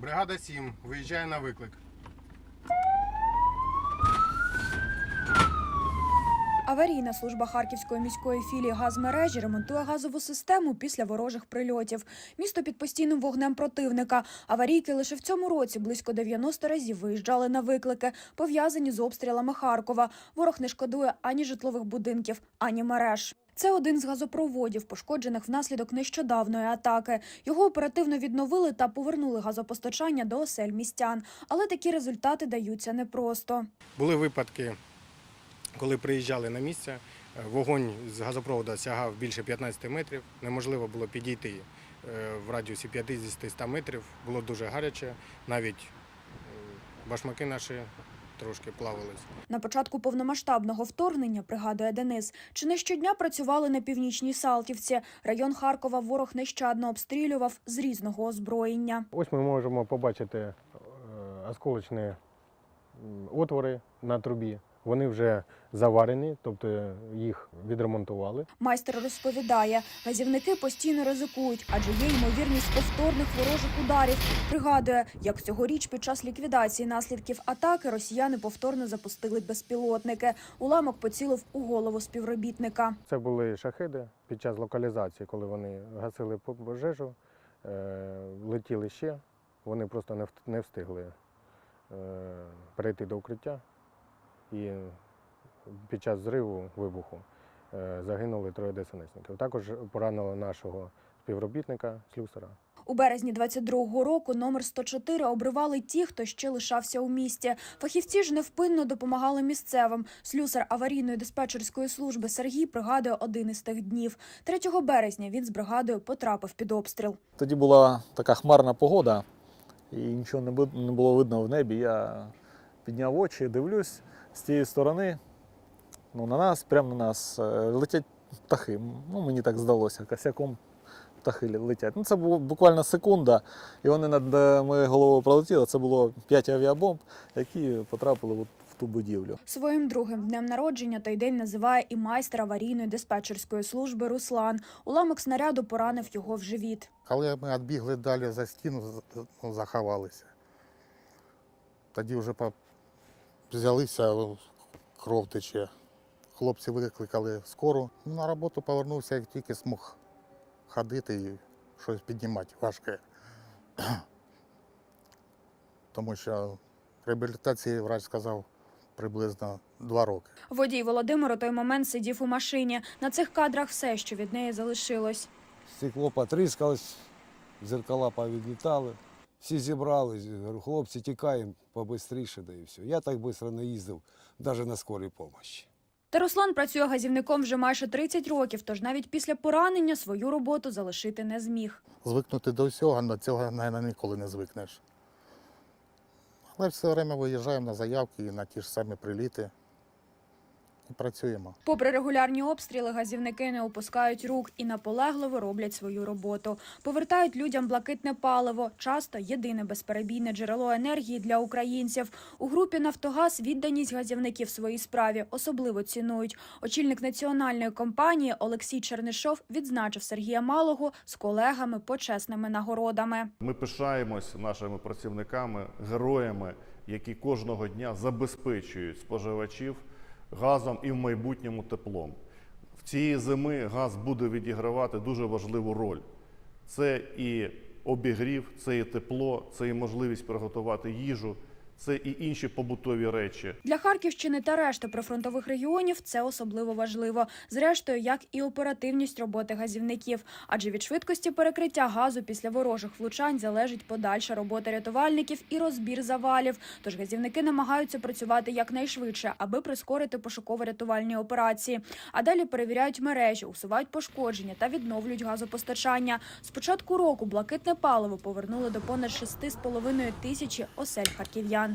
Бригада 7 виїжджає на виклик. Аварійна служба Харківської міської філії газмережі ремонтує газову систему після ворожих прильотів. Місто під постійним вогнем противника. Аварійки лише в цьому році близько 90 разів виїжджали на виклики, пов'язані з обстрілами Харкова. Ворог не шкодує ані житлових будинків, ані мереж. Це один з газопроводів, пошкоджених внаслідок нещодавної атаки. Його оперативно відновили та повернули газопостачання до осель містян. Але такі результати даються непросто. Були випадки, коли приїжджали на місце. е, Вогонь з газопроводу сягав більше 15 метрів. Неможливо було підійти е, в радіусі 50-100 метрів. Було дуже гаряче. Навіть е, башмаки наші трошки плавились. На початку повномасштабного вторгнення, пригадує Денис, чи не щодня працювали на північній Салтівці. Район Харкова ворог нещадно обстрілював з різного озброєння. Ось ми можемо побачити осколочні отвори на трубі. Вони вже заварені, тобто їх відремонтували. Майстер розповідає, газівники постійно ризикують, адже є ймовірність повторних ворожих ударів. Пригадує, як цьогоріч під час ліквідації наслідків атаки росіяни повторно запустили безпілотники. Уламок поцілив у голову співробітника. Це були шахеди під час локалізації, коли вони гасили пожежу, е, летіли ще. Вони просто не встигли е, перейти до укриття. І під час зриву вибуху е, загинули троє ДСНСників. Також поранило нашого співробітника слюсара. У березні 22-го року номер 104 обривали ті, хто ще лишався у місті. Фахівці ж невпинно допомагали місцевим. Слюсар аварійної диспетчерської служби Сергій пригадує один із тих днів. 3 березня він з бригадою потрапив під обстріл. Тоді була така хмарна погода, і нічого не було видно в небі. Я підняв очі, дивлюсь з тієї сторони. Ну, на нас, прямо на нас е, летять птахи. Ну, мені так здалося, косяком птахи летять. Ну, це було буквально секунда, і вони над е, моєю головою пролетіли. Це було 5 авіабомб, які потрапили от в ту будівлю. Своїм другим днем народження той день називає і майстер аварійної диспетчерської служби Руслан. Уламок снаряду поранив його в живіт. Коли ми відбігли далі за стіну, ну, заховалися. Тоді вже по- взялися, кров тече. Хлопці викликали скору. Ну, На роботу повернувся, як тільки змог ходити і щось піднімати важке. Тому що реабілітації врач сказав приблизно два роки. Водій Володимир у той момент сидів у машині. На цих кадрах все, що від неї залишилось. Стекло потріскалось, зеркала повідлітали. Всі зібрались, говорю, хлопці, тікаємо побистріше, да і все. Я так швидко не їздив, навіть на скорій допомогі. Та Руслан працює газівником вже майже 30 років, тож навіть після поранення свою роботу залишити не зміг. Звикнути до всього, до цього, мабуть, ніколи не звикнеш. Але все время виїжджаємо на заявки і на ті ж самі приліти. Працюємо. Попри регулярні обстріли, газівники не опускають рук і наполегливо роблять свою роботу. Повертають людям блакитне паливо, часто єдине безперебійне джерело енергії для українців. У групі Нафтогаз відданість газівників своїй справі особливо цінують. Очільник національної компанії Олексій Чернишов відзначив Сергія Малого з колегами почесними нагородами. Ми пишаємось нашими працівниками, героями, які кожного дня забезпечують споживачів газом і в майбутньому теплом. В цієї зими газ буде відігравати дуже важливу роль. Це і обігрів, це і тепло, це і можливість приготувати їжу, це і інші побутові речі. Для Харківщини та решти прифронтових регіонів це особливо важливо. Зрештою, як і оперативність роботи газівників. Адже від швидкості перекриття газу після ворожих влучань залежить подальша робота рятувальників і розбір завалів. Тож газівники намагаються працювати якнайшвидше, аби прискорити пошуково-рятувальні операції. А далі перевіряють мережі, усувають пошкодження та відновлюють газопостачання. З початку року блакитне паливо повернули до понад 6,5 тисячі осель харків'ян.